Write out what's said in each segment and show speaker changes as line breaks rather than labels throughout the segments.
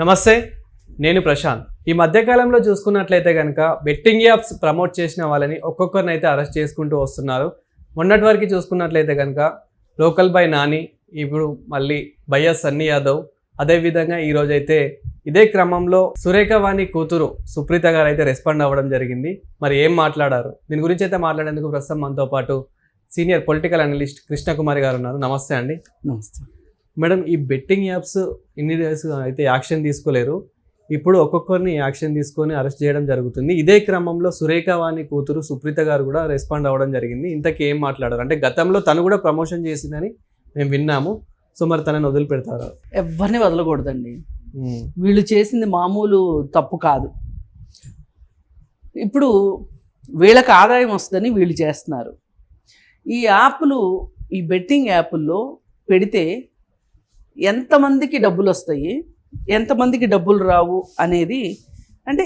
నమస్తే నేను ప్రశాంత్. ఈ మధ్యకాలంలో చూసుకున్నట్లయితే కనుక బెట్టింగ్ యాప్స్ ప్రమోట్ చేసిన వాళ్ళని ఒక్కొక్కరిని అయితే అరెస్ట్ చేసుకుంటూ వస్తున్నారు. మొన్నటి వరకు చూసుకున్నట్లయితే కనుక లోకల్ బై నాని ఇప్పుడు మళ్ళీ బయ్య సన్నీ యాదవ్ అదేవిధంగా ఈరోజైతే ఇదే క్రమంలో సురేఖ వాణి కూతురు సుప్రీత గారు అయితే రెస్పాండ్ అవ్వడం జరిగింది. మరి ఏం మాట్లాడారు? దీని గురించి అయితే మాట్లాడేందుకు ప్రస్తుతం మనతో పాటు సీనియర్ పొలిటికల్ అనలిస్ట్ కృష్ణకుమారి గారు ఉన్నారు. నమస్తే అండి.
నమస్తే.
మేడం ఈ బెట్టింగ్ యాప్స్ ఇన్ని డేస్ అయితే యాక్షన్ తీసుకోలేరు. ఇప్పుడు ఒక్కొక్కరిని యాక్షన్ తీసుకొని అరెస్ట్ చేయడం జరుగుతుంది. ఇదే క్రమంలో సురేఖ వాణి కూతురు సుప్రీత గారు కూడా రెస్పాండ్ అవ్వడం జరిగింది. ఇంతకీ ఏం మాట్లాడారు? అంటే గతంలో తను కూడా ప్రమోషన్ చేసిందని మేము విన్నాము. సో మరి తనని వదిలిపెడతారా?
ఎవరిని వదలకూడదండి. వీళ్ళు చేసింది మామూలు తప్పు కాదు. ఇప్పుడు వీళ్ళకి ఆదాయం వస్తుందని వీళ్ళు చేస్తున్నారు. ఈ యాప్లు ఈ బెట్టింగ్ యాప్ల్లో పెడితే ఎంతమందికి డబ్బులు వస్తాయి ఎంతమందికి డబ్బులు రావు అనేది అంటే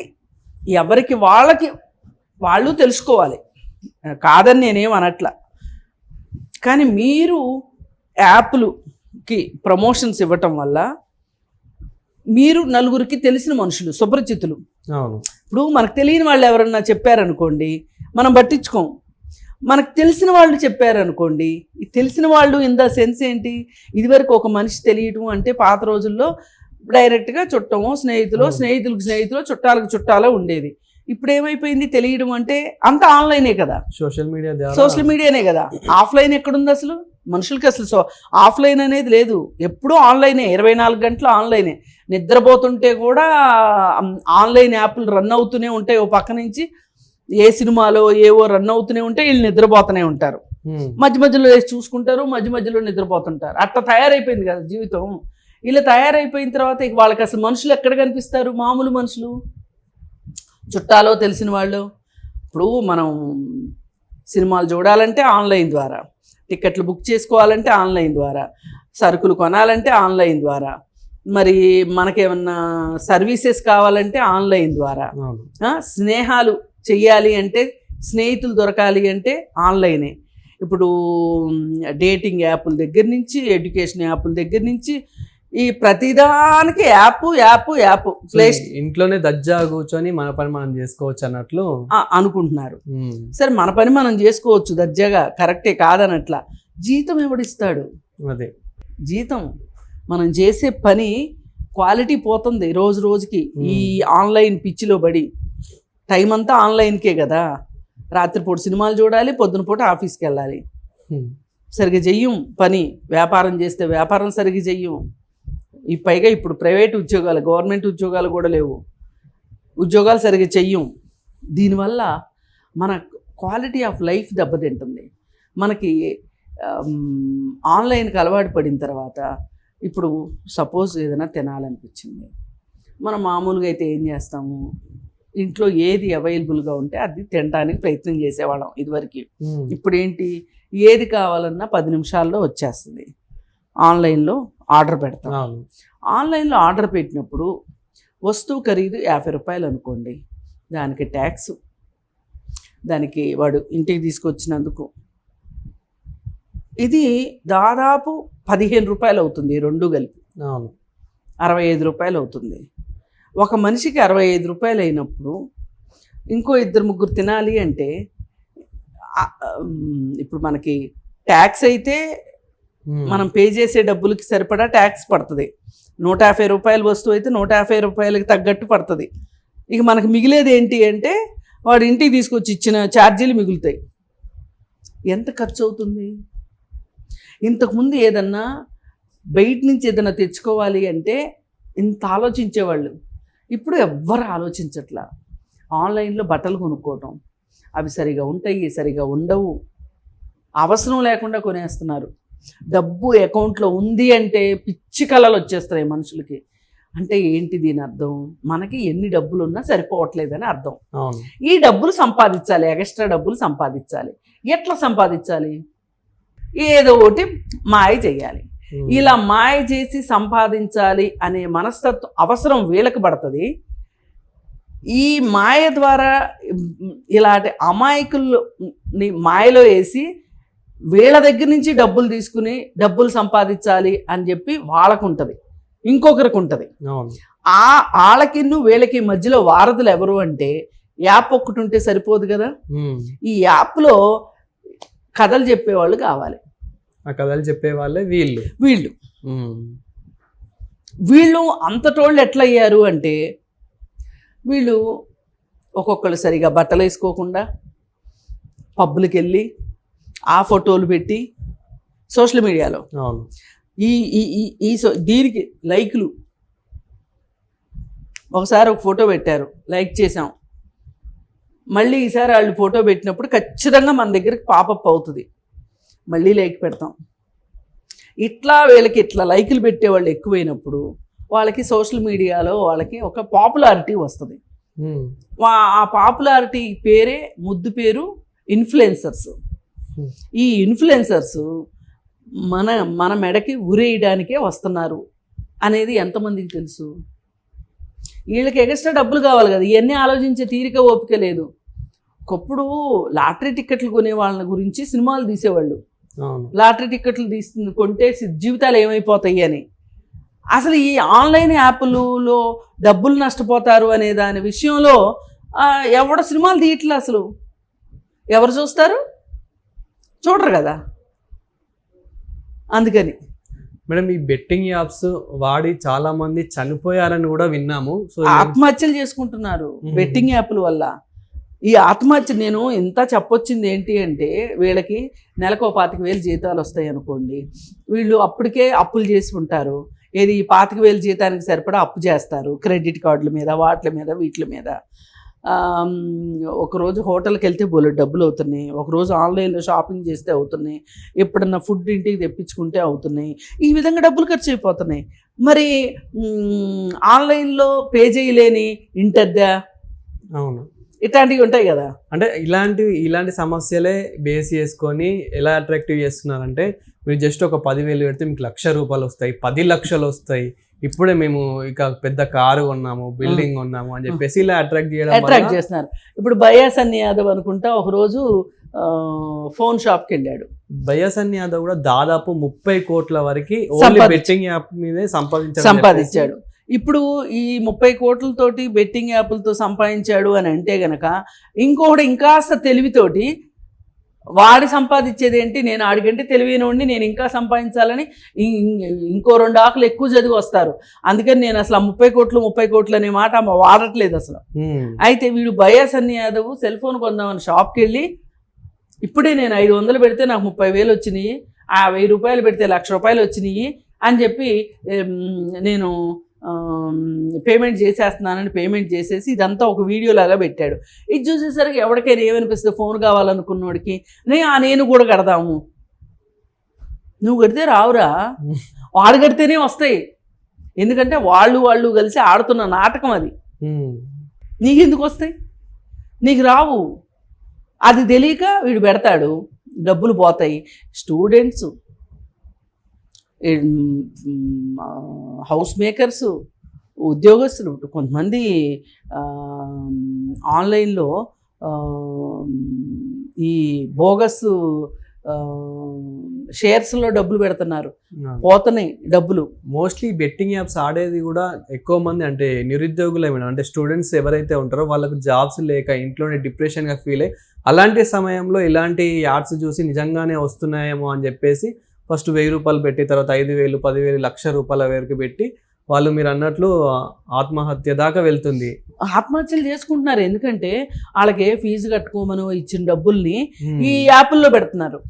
ఎవరికి వాళ్ళకి వాళ్ళు తెలుసుకోవాలి. కాదని నేనేం అనట్లా. కానీ మీరు యాప్లుకి ప్రమోషన్స్ ఇవ్వటం వల్ల మీరు నలుగురికి తెలిసిన మనుషులు సుపరిచితులు. ఇప్పుడు మనకు తెలియని వాళ్ళు ఎవరన్నా చెప్పారనుకోండి మనం పట్టించుకోం. మనకు తెలిసిన వాళ్ళు చెప్పారనుకోండి తెలిసిన వాళ్ళు ఇన్ ద సెన్స్ ఏంటి? ఇదివరకు ఒక మనిషి తెలియటం అంటే పాత రోజుల్లో డైరెక్ట్గా చుట్టమో స్నేహితులు స్నేహితులకు స్నేహితులు చుట్టాలకు చుట్టాలో ఉండేది ఇప్పుడు ఏమైపోయింది? తెలియడం అంటే అంత ఆన్లైనే కదా.
సోషల్ మీడియా
సోషల్ మీడియానే కదా. ఆఫ్లైన్ ఎక్కడుంది అసలు? మనుషులకి అసలు సో ఆఫ్లైన్ అనేది లేదు. ఎప్పుడూ ఆన్లైనే ఇరవై నాలుగు గంటలు ఆన్లైనే. నిద్రపోతుంటే కూడా ఆన్లైన్ యాప్లు రన్ అవుతూనే ఉంటాయి ఓ పక్క నుంచి. ఏ సినిమాలో ఏవో రన్ అవుతూనే ఉంటే వీళ్ళు నిద్రపోతూనే ఉంటారు. మధ్య మధ్యలో లేచి చూసుకుంటారు మధ్య మధ్యలో నిద్రపోతుంటారు. అట్లా తయారైపోయింది కదా జీవితం. ఇలా తయారైపోయిన తర్వాత ఇక వాళ్ళకి అసలు మనుషులు ఎక్కడ కనిపిస్తారు? మామూలు మనుషులు? చుట్టాలో తెలిసిన వాళ్ళు? ఇప్పుడు మనం సినిమాలు చూడాలంటే ఆన్లైన్ ద్వారా టికెట్లు బుక్ చేసుకోవాలంటే ఆన్లైన్ ద్వారా సరుకులు కొనాలంటే ఆన్లైన్ ద్వారా మరి మనకేమన్నా సర్వీసెస్ కావాలంటే ఆన్లైన్ ద్వారా స్నేహాలు చెయ్యాలి అంటే స్నేహితులు దొరకాలి అంటే ఆన్లైనే. ఇప్పుడు డేటింగ్ యాప్ల దగ్గర నుంచి ఎడ్యుకేషన్ యాప్ల దగ్గర నుంచి ఈ ప్రతిదానికి యాప్ యాప్ యాప్. ప్లే
ఇంట్లోనే దజ్జా కూర్చొని మన పని మనం చేసుకోవచ్చు అన్నట్లు
అనుకుంటున్నారు. సరే మన పని మనం చేసుకోవచ్చు దర్జాగా. కరెక్టే కాదనట్లా. జీతం ఎవడిస్తాడు?
అదే.
జీతం. మనం చేసే పని క్వాలిటీ పోతుంది రోజు రోజుకి. ఈ ఆన్లైన్ పిచ్చిలో పడి టైం అంతా ఆన్లైన్కే కదా. రాత్రిపూట సినిమాలు చూడాలి పొద్దున పూట ఆఫీస్కి వెళ్ళాలి. సరిగ్గా చెయ్యం పని. వ్యాపారం చేస్తే వ్యాపారం సరిగ్గా చెయ్యం. ఈ పైగా ఇప్పుడు ప్రైవేట్ ఉద్యోగాలు గవర్నమెంట్ ఉద్యోగాలు కూడా లేవు. ఉద్యోగాలు సరిగ్గా చెయ్యం. దీనివల్ల మన క్వాలిటీ ఆఫ్ లైఫ్ దెబ్బతింటుంది. మనకి ఆన్లైన్కి అలవాటు పడిన తర్వాత ఇప్పుడు సపోజ్ ఏదైనా తినాలనిపించింది. మనం మామూలుగా అయితే ఏం చేస్తాము? ఇంట్లో ఏది అవైలబుల్గా ఉంటే అది తినడానికి ప్రయత్నం చేసేవాళ్ళం ఇదివరకు. ఇప్పుడు ఏంటి ఏది కావాలన్నా పది నిమిషాల్లో వచ్చేస్తుంది. ఆన్లైన్లో ఆర్డర్ పెడతాం. ఆన్లైన్లో ఆర్డర్ పెట్టినప్పుడు వస్తువు ఖరీదు యాభై రూపాయలు అనుకోండి. దానికి ట్యాక్స్. దానికి వాడు ఇంటికి తీసుకొచ్చినందుకు. ఇది దాదాపు పదిహేను రూపాయలు అవుతుంది రెండు కలిపి. అరవై ఐదు రూపాయలు అవుతుంది. ఒక మనిషికి అరవై ఐదు రూపాయలు అయినప్పుడు ఇంకో ఇద్దరు ముగ్గురు తినాలి అంటే ఇప్పుడు మనకి ట్యాక్స్ అయితే మనం పే చేసే డబ్బులకి సరిపడా ట్యాక్స్ పడుతుంది. నూట యాభై రూపాయల వస్తువు అయితే నూట యాభై రూపాయలకి తగ్గట్టు పడుతుంది. ఇక మనకి మిగిలేది ఏంటి అంటే వాడు ఇంటికి తీసుకొచ్చి ఇచ్చిన ఛార్జీలు మిగులుతాయి. ఎంత ఖర్చు అవుతుంది? ఇంతకుముందు ఏదన్నా బయట నుంచి ఏదైనా తెచ్చుకోవాలి అంటే ఇంత ఆలోచించేవాళ్ళు. ఇప్పుడు ఎవ్వరు ఆలోచించట్లా. ఆన్లైన్లో బట్టలు కొనుక్కోవటం. అవి సరిగా ఉంటాయి సరిగా ఉండవు. అవసరం లేకుండా కొనేస్తున్నారు. డబ్బు అకౌంట్లో ఉంది అంటే పిచ్చి కళలు వచ్చేస్తున్నాయి మనుషులకి. అంటే ఏంటి దీని అర్థం? మనకి ఎన్ని డబ్బులు ఉన్నా సరిపోవట్లేదని అర్థం. ఈ డబ్బులు సంపాదించాలి ఎక్స్ట్రా డబ్బులు సంపాదించాలి. ఎట్లా సంపాదించాలి? ఏదో ఒకటి మాయ చేయాలి. ఇలా మాయ చేసి సంపాదించాలి అనే మనస్తత్వం అవసరం వీళ్ళకి పడుతుంది. ఈ మాయ ద్వారా ఇలాంటి అమాయకుల్ని మాయలో వేసి వీళ్ళ దగ్గర నుంచి డబ్బులు తీసుకుని డబ్బులు సంపాదించాలి అని చెప్పి వాళ్ళకు ఉంటుంది ఇంకొకరికి ఉంటుంది ఆ వాళ్ళకి వీళ్ళకి మధ్యలో వారధులు ఎవరు అంటే యాప్ ఒక్కటి ఉంటే సరిపోదు కదా. ఈ యాప్లో కథలు చెప్పేవాళ్ళు కావాలి.
ఆ కథలు చెప్పే వాళ్ళే వీళ్ళు.
వీళ్ళు. వీళ్ళు అంతటోళ్ళు ఎట్లా అయ్యారు అంటే వీళ్ళు ఒక్కొక్కళ్ళు సరిగా బట్టలు వేసుకోకుండా పబ్బులకి వెళ్ళి ఆ ఫోటోలు పెట్టి సోషల్ మీడియాలో.
అవును.
ఈ ఈ ఈ- ఈ సో దీనికి లైక్లు. ఒకసారి ఒక ఫోటో పెట్టారు లైక్ చేసాం మళ్ళీ ఈసారి వాళ్ళు ఫోటో పెట్టినప్పుడు ఖచ్చితంగా మన దగ్గరికి పాపప్ అవుతుంది. మళ్ళీ లైక్ పెడతాం. ఇట్లా వీళ్ళకి ఇట్లా లైకులు పెట్టేవాళ్ళు ఎక్కువైనప్పుడు వాళ్ళకి సోషల్ మీడియాలో వాళ్ళకి ఒక పాపులారిటీ వస్తుంది. ఆ పాపులారిటీ పేరే ముద్దు పేరు ఇన్ఫ్లుయెన్సర్స్. ఈ ఇన్ఫ్లుయెన్సర్స్ మన మన మెడకి ఉరేయడానికే వస్తున్నారు అనేది ఎంతమందికి తెలుసు? వీళ్ళకి ఎక్స్ట్రా డబ్బులు కావాలి కదా ఇవన్నీ ఆలోచించే తీరిక ఓపిక లేదు. ఒకప్పుడు లాటరీ టికెట్లు కొనే వాళ్ళ గురించి సినిమాలు తీసేవాళ్ళు. లాటరీ టికెట్లు తీస్తుంది కొంటే జీవితాలు ఏమైపోతాయి అని. అసలు ఈ ఆన్లైన్ యాప్లలో డబ్బులు నష్టపోతారు అనే దాని విషయంలో ఎవడ సినిమాలు తీయట్లే అసలు? ఎవరు చూస్తారు? చూడరు కదా. అందుకని.
మేడం ఈ బెట్టింగ్ యాప్స్ వాడి చాలా మంది చనిపోయారని కూడా విన్నాము. సో
ఆత్మహత్యలు చేసుకుంటున్నారు. బెట్టింగ్ యాప్ల వల్ల. ఈ ఆత్మహత్య నేను ఇంత చెప్పొచ్చింది ఏంటి అంటే వీళ్ళకి నెలకు ఓ పాతిక వేలు జీతాలు వస్తాయి అనుకోండి. వీళ్ళు అప్పటికే అప్పులు చేసి ఉంటారు. ఏది ఈ పాతిక వేలు జీతానికి సరిపడా అప్పు చేస్తారు. క్రెడిట్ కార్డుల మీద వాటి మీద వీటి మీద. ఒకరోజు హోటల్కి వెళ్తే బోలెడు డబ్బులు అవుతున్నాయి. ఒకరోజు ఆన్లైన్లో షాపింగ్ చేస్తే అవుతున్నాయి. ఎప్పుడన్నా ఫుడ్ ఇంటికి తెప్పించుకుంటే అవుతున్నాయి. ఈ విధంగా డబ్బులు ఖర్చు అయిపోతున్నాయి. మరి ఆన్లైన్లో పే చేయలేని ఇంటద్దా
అవును.
ఇట్లాంటివి ఉంటాయి కదా.
అంటే ఇలాంటి ఇలాంటి సమస్యలే బేస్ చేసుకొని ఎలా అట్రాక్టివ్ చేస్తున్నారంటే మీరు జస్ట్ ఒక పదివేలు పెడితే మీకు లక్ష రూపాయలు వస్తాయి పది లక్షలు వస్తాయి. ఇప్పుడే మేము ఇక పెద్ద కారు కొన్నాము బిల్డింగ్ కొన్నాము అని చెప్పేసి ఇలా అట్రాక్ట్ చేయడం
అట్రాక్ట్ చేస్తున్నారు. ఇప్పుడు బయాసన్ యాదవ్ అనుకుంటా ఒకరోజు ఆ, ఫోన్ షాప్కి వెళ్ళాడు
బయాసన్ యాదవ్ కూడా దాదాపు ముప్పై కోట్ల వరకు ఓన్లీ బెట్టింగ్ యాప్ మీదే సంపాదించాడు
సంపాదించాడు. ఇప్పుడు ఈ ముప్పై కోట్లతోటి బెట్టింగ్ యాప్లతో సంపాదించాడు అని అంటే గనక ఇంకొకటి ఇంకాస్త తెలివితోటి వాడి సంపాదించేది ఏంటి? నేను ఆడికంటే తెలివైనోడిని నేను ఇంకా సంపాదించాలని ఇంకో రెండు ఆకులు ఎక్కువ చదివి వస్తారు. అందుకని నేను అసలు ఆ ముప్పై కోట్లు ముప్పై కోట్లు అనే మాట వాడట్లేదు అసలు. అయితే వీడు బయాసన్ యాదవ్ సెల్ ఫోన్ కొందామని షాప్కి వెళ్ళి ఇప్పుడే నేను ఐదు వందలు పెడితే నాకు ముప్పై వేలు వచ్చినాయి ఆ వెయ్యి రూపాయలు పెడితే లక్ష రూపాయలు వచ్చినాయి అని చెప్పి నేను పేమెంట్ చేసేస్తున్నానని పేమెంట్ చేసేసి ఇదంతా ఒక వీడియో లాగా పెట్టాడు. ఇది చూసేసరికి ఎవరికైనా ఏమనిపిస్తుంది? ఫోన్ కావాలనుకున్నోడికి నే ఆ నేను కూడా కడదాము. నువ్వు కడితే రావురా. వాడు కడితేనే వస్తాయి. ఎందుకంటే వాళ్ళు వాళ్ళు కలిసి ఆడుతున్న నాటకం అది. నీకెందుకు వస్తాయి? నీకు రావు. అది తెలియక వీడు పెడతాడు. డబ్బులు పోతాయి. స్టూడెంట్స్ హౌస్ మేకర్స్ ఉద్యోగస్తులు కొంతమంది ఆన్లైన్లో ఈ బోగస్ షేర్స్లో డబ్బులు పెడుతున్నారు. పోతున్నాయి డబ్బులు.
మోస్ట్లీ బెట్టింగ్ యాప్స్ ఆడేది కూడా ఎక్కువ మంది అంటే నిరుద్యోగులే మేడం. అంటే స్టూడెంట్స్ ఎవరైతే ఉంటారో వాళ్ళకు జాబ్స్ లేక ఇంట్లోనే డిప్రెషన్గా ఫీల్ అయ్యి అలాంటి సమయంలో ఇలాంటి యాడ్స్ చూసి నిజంగానే వస్తున్నాయేమో అని చెప్పేసి ఫస్ట్ వెయ్యి రూపాయలు పెట్టి తర్వాత ఐదు వేలు పదివేలు లక్ష రూపాయల వరకు పెట్టి వాళ్ళు మీరు అన్నట్లు ఆత్మహత్య దాకా వెళ్తుంది.
ఆత్మహత్యలు చేసుకుంటున్నారు. ఎందుకంటే వాళ్ళకి ఫీజు కట్టుకోమని ఇచ్చిన డబ్బుల్ని. ఈ యాప్ల్లో పెడుతున్నారు.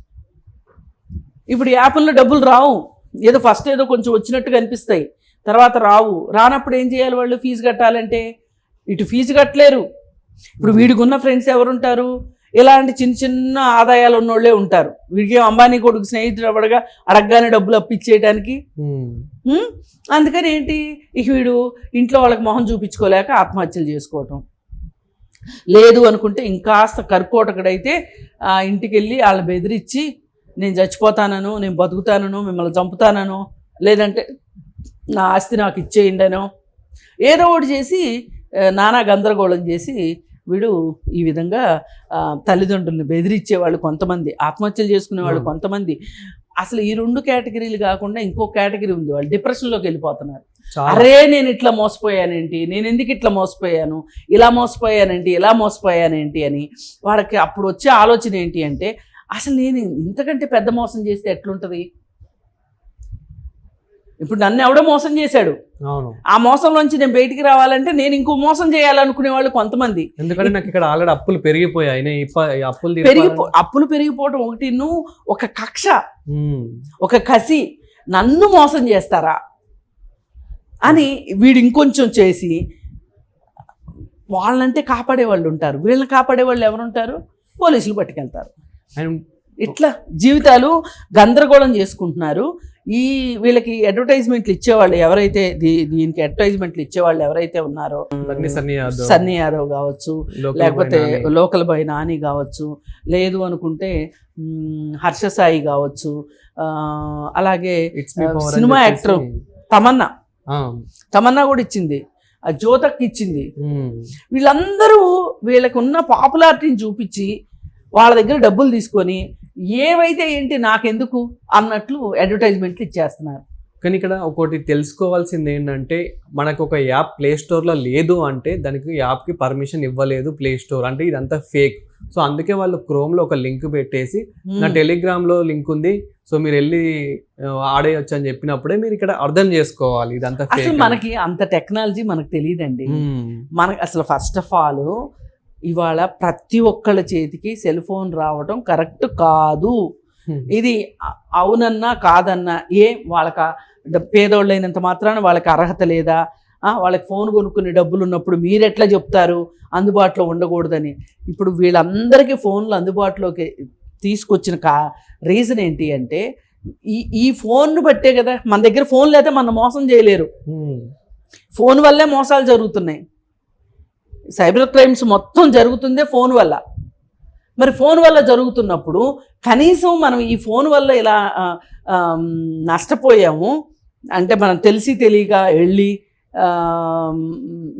ఇప్పుడు యాప్ల్లో డబ్బులు రావు. ఏదో ఫస్ట్ ఏదో కొంచెం వచ్చినట్టు కనిపిస్తాయి. తర్వాత రావు. రానప్పుడు ఏం చేయాలి వాళ్ళు? ఫీజు కట్టాలంటే? ఇటు ఫీజు కట్టలేరు. ఇప్పుడు వీడికి ఉన్న ఫ్రెండ్స్ ఎవరుంటారు? ఇలాంటి చిన్న చిన్న ఆదాయాలు ఉన్నోళ్ళే ఉంటారు వీడికి అంబానీ కొడుకు స్నేహితుడు అవ్వడగా అడగగానే డబ్బులు అప్పిచ్చేయడానికి. ఉం? అందుకని ఏంటి ఇక వీడు ఇంట్లో వాళ్ళకి మొహం చూపించుకోలేక ఆత్మహత్యలు చేసుకోవటం లేదు అనుకుంటే ఇంకాస్త కర్కోటకుడైతే ఆ ఇంటికి వెళ్ళి వాళ్ళని బెదిరించి నేను చచ్చిపోతానను నేను బతుకుతానను మిమ్మల్ని చంపుతానను లేదంటే నా ఆస్తి నాకు ఇచ్చేయండనో ఏదో ఒకటి చేసి నానా గందరగోళం చేసి వీడు ఈ విధంగా తల్లిదండ్రులను బెదిరించే వాళ్ళు కొంతమంది ఆత్మహత్యలు చేసుకునే వాళ్ళు. కొంతమంది. అసలు ఈ రెండు కేటగిరీలు కాకుండా ఇంకో కేటగిరీ ఉంది వాళ్ళు డిప్రెషన్లోకి వెళ్ళిపోతున్నారు. అరే నేను ఇట్లా మోసపోయానేంటి? నేను ఎందుకు ఇట్లా మోసపోయాను? ఇలా మోసపోయానేంటి? ఇలా మోసపోయానేంటి అని వాళ్ళకి అప్పుడు వచ్చే ఆలోచన ఏంటి అంటే అసలు నేను ఇంతకంటే పెద్ద మోసం చేస్తే ఎట్లుంటుంది? ఇప్పుడు నన్ను ఎవడో మోసం చేశాడు.
అవును.
ఆ మోసంలోంచి నేను బయటికి రావాలంటే నేను ఇంకో మోసం చేయాలనుకునే వాళ్ళు కొంతమంది.
ఎందుకంటే నాకు ఇక్కడ ఆల్రెడీ అప్పులు పెరిగిపోయాయి. అప్పులు
పెరిగిపో అప్పులు పెరిగిపోవడం ఒకటి నువ్వు ఒక కక్ష ఒక కసి. నన్ను మోసం చేస్తారా? అని వీడు ఇంకొంచెం చేసి వాళ్ళంటే కాపాడే వాళ్ళు ఉంటారు. వీళ్ళని కాపాడే వాళ్ళు ఎవరుంటారు? పోలీసులు పట్టుకెళ్తారు. ఇట్లా జీవితాలు గందరగోళం చేసుకుంటున్నారు. ఈ వీళ్ళకి అడ్వర్టైజ్మెంట్లు ఇచ్చేవాళ్ళు ఎవరైతే దీ- దీనికి అడ్వర్టైజ్మెంట్లు ఇచ్చేవాళ్ళు ఎవరైతే ఉన్నారో
సన్నీ యాదవ్,
కావచ్చు లేకపోతే. లోకల్ బై నాని కావచ్చు లేదు అనుకుంటే మ్, హర్ష సాయి కావచ్చు అలాగే సినిమా యాక్టర్ తమన్నా. తమన్నా కూడా ఇచ్చింది. ఆ జ్యోతక్ ఇచ్చింది. వీళ్ళందరూ వీళ్ళకి ఉన్న పాపులారిటీని చూపించి వాళ్ళ దగ్గర డబ్బులు తీసుకొని ఏవైతే ఏంటి నాకెందుకు అన్నట్లు అడ్వర్టైజ్మెంట్లు ఇచ్చేస్తున్నారు.
కానీ ఇక్కడ ఒకటి తెలుసుకోవాల్సింది ఏంటంటే మనకు ఒక యాప్ ప్లే స్టోర్లో లేదు అంటే దానికి యాప్కి పర్మిషన్ ఇవ్వలేదు ప్లే స్టోర్ అంటే ఇదంతా ఫేక్ సో అందుకే వాళ్ళు క్రోమ్లో ఒక లింక్ పెట్టేసి నా టెలిగ్రామ్లో లింక్ ఉంది సో మీరు వెళ్ళి ఆడేయొచ్చు అని చెప్పినప్పుడే మీరు ఇక్కడ అర్థం చేసుకోవాలి ఇదంతా
అసలు మనకి అంత టెక్నాలజీ మనకు తెలియదండి. మనకి అసలు ఫస్ట్ ఆఫ్ ఆల్ ఇవాళ ప్రతి ఒక్కళ్ళ చేతికి సెల్ ఫోన్ రావడం కరెక్ట్ కాదు. ఇది అవునన్నా కాదన్నా ఏ వాళ్ళకి పేదోళ్ళు అయినంత మాత్రాన వాళ్ళకి అర్హత లేదా? వాళ్ళకి ఫోన్ కొనుక్కునే డబ్బులు ఉన్నప్పుడు మీరు ఎట్లా చెప్తారు? అందుబాటులో ఉండకూడదని. ఇప్పుడు వీళ్ళందరికీ ఫోన్లు అందుబాటులోకి తీసుకొచ్చిన కా రీజన్ ఏంటి అంటే ఈ ఈ ఫోన్ను బట్టే కదా మన దగ్గర ఫోన్ లేకపోతే మన మోసం చేయలేరు. ఫోన్ వల్లే మోసాలు జరుగుతున్నాయి. సైబర్ క్రైమ్స్ మొత్తం జరుగుతుందే ఫోన్ వల్ల. మరి ఫోన్ వల్ల జరుగుతున్నప్పుడు కనీసం మనం ఈ ఫోన్ వల్ల ఇలా నష్టపోయాము అంటే మనం తెలిసి తెలియక వెళ్ళి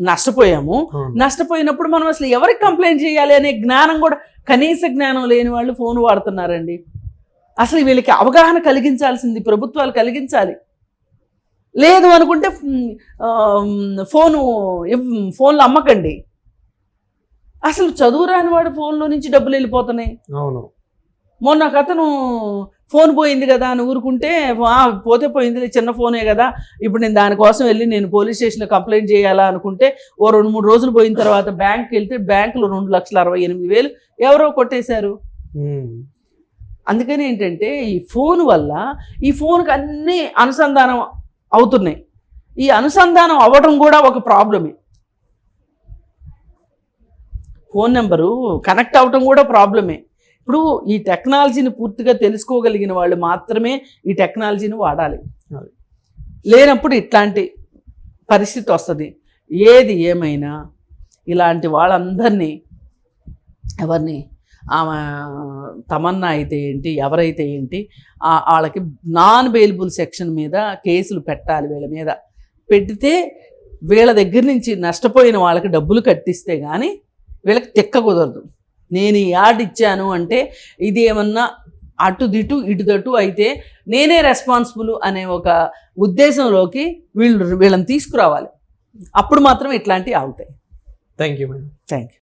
నష్టపోయాము. నష్టపోయినప్పుడు మనం అసలు ఎవరికి కంప్లైంట్ చేయాలి అనే జ్ఞానం కూడా కనీస జ్ఞానం లేని వాళ్ళు ఫోన్ వాడుతున్నారండి. అసలు వీళ్ళకి అవగాహన కలిగించాల్సింది ప్రభుత్వాలు కలిగించాలి. లేదు అనుకుంటే ఫోను ఫోన్లు అమ్మకండి. అసలు చదువు రాని వాడు ఫోన్లో నుంచి డబ్బులు వెళ్ళిపోతున్నాయి.
అవును.
మొన్న ఒక అతను ఫోన్ పోయింది కదా అని ఊరుకుంటే "ఆ, పోతే పోయింది చిన్న ఫోనే కదా. ఇప్పుడు నేను దానికోసం వెళ్ళి నేను పోలీస్ స్టేషన్లో కంప్లైంట్ చేయాలా అనుకుంటే ఓ రెండు మూడు రోజులు పోయిన తర్వాత బ్యాంక్కి వెళ్తే బ్యాంకులో రెండు లక్షల అరవై ఎనిమిది వేలు ఎవరో కొట్టేశారు. అందుకని ఏంటంటే ఈ ఫోన్ వల్ల ఈ ఫోన్కి అన్నీ అనుసంధానం అవుతున్నాయి. ఈ అనుసంధానం అవ్వడం కూడా ఒక ప్రాబ్లమే. ఫోన్ నెంబరు కనెక్ట్ అవ్వటం కూడా ప్రాబ్లమే. ఇప్పుడు ఈ టెక్నాలజీని పూర్తిగా తెలుసుకోగలిగిన వాళ్ళు మాత్రమే ఈ టెక్నాలజీని వాడాలి. లేనప్పుడు ఇట్లాంటి పరిస్థితి వస్తుంది. ఏది ఏమైనా ఇలాంటి వాళ్ళందరినీ ఎవరిని ఆమె తమన్నా అయితే ఏంటి ఎవరైతే ఏంటి వాళ్ళకి నాన్ బెయిలబుల్ సెక్షన్ మీద కేసులు పెట్టాలి వీళ్ళ మీద. పెడితే వీళ్ళ దగ్గర నుంచి నష్టపోయిన వాళ్ళకి డబ్బులు కట్టిస్తే కానీ వీళ్ళకి తెక్క కుదరదు. నేను ఈ యాడ్ ఇచ్చాను అంటే ఇది ఏమన్నా అటు దిటు ఇటు దటు అయితే నేనే రెస్పాన్సిబుల్ అనే ఒక ఉద్దేశంలోకి వీళ్ళు వీళ్ళని తీసుకురావాలి. అప్పుడు మాత్రం ఇట్లాంటివి అవుతాయి.
Thank you madam
thank you